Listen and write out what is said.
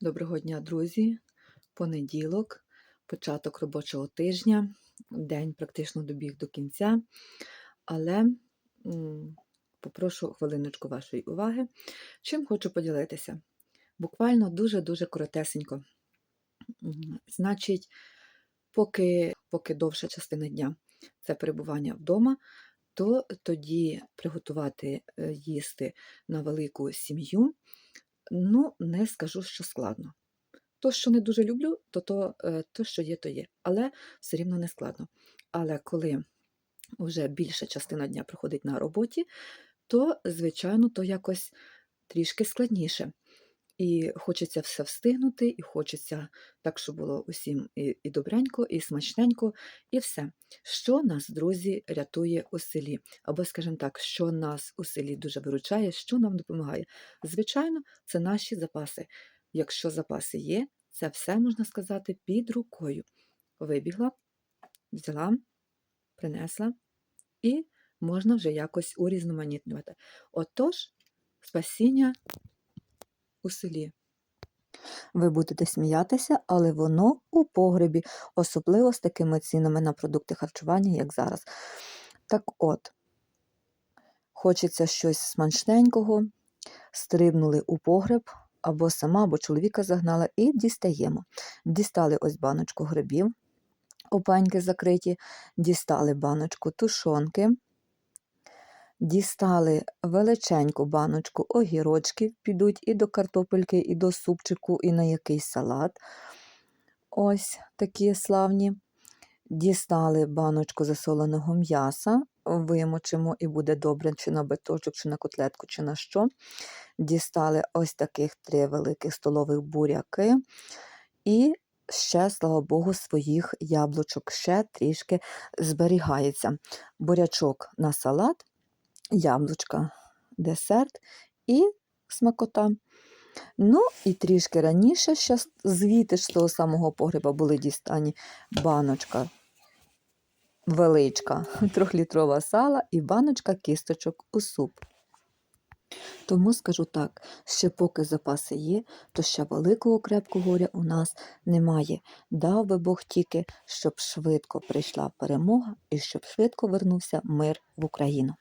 Доброго дня, друзі! Понеділок, початок робочого тижня, день практично добіг до кінця, але попрошу хвилиночку вашої уваги. Чим хочу поділитися? Буквально дуже-дуже коротесенько. Значить, поки, поки довша частина дня це перебування вдома, то тоді приготувати е, їсти на велику сім'ю. Ну, не скажу, що складно. То, що не дуже люблю, то то, е, то що є, то є. Але все рівно не складно. Але коли вже більша частина дня проходить на роботі, то, звичайно, то якось трішки складніше. І хочеться все встигнути, і хочеться так, щоб було усім і, і добренько, і смачненько, і все. Що нас, друзі, рятує у селі? Або, скажімо так, що нас у селі дуже виручає, що нам допомагає? Звичайно, це наші запаси. Якщо запаси є, це все можна сказати під рукою. Вибігла, взяла, принесла, і можна вже якось урізноманітнювати. Отож, спасіння у селі. Ви будете сміятися, але воно у погребі, особливо з такими цінами на продукти харчування, як зараз. Так от, хочеться щось смачненького, стрибнули у погреб, або сама, або чоловіка загнала, і дістаємо. Дістали ось баночку грибів, опаньки закриті, дістали баночку тушонки, дістали величеньку баночку огірочків, підуть і до картопельки, і до супчику, і на якийсь салат. Ось такі славні. Дістали баночку засоленого м'яса, вимочимо і буде добре, чи на биточок, чи на котлетку, чи на що. Дістали ось таких три великих столових буряки. І ще, слава Богу, своїх яблучок ще трішки зберігається. Бурячок на салат, яблучка, десерт і смакота. Ну, і трішки раніше, ще звідти ж з того самого погреба були дістані баночка величка, трьохлітрова сала і баночка кісточок у суп. Тому скажу так, ще поки запаси є, то ще великого крепкого горя у нас немає. Дав би Бог тільки, щоб швидко прийшла перемога і щоб швидко вернувся мир в Україну.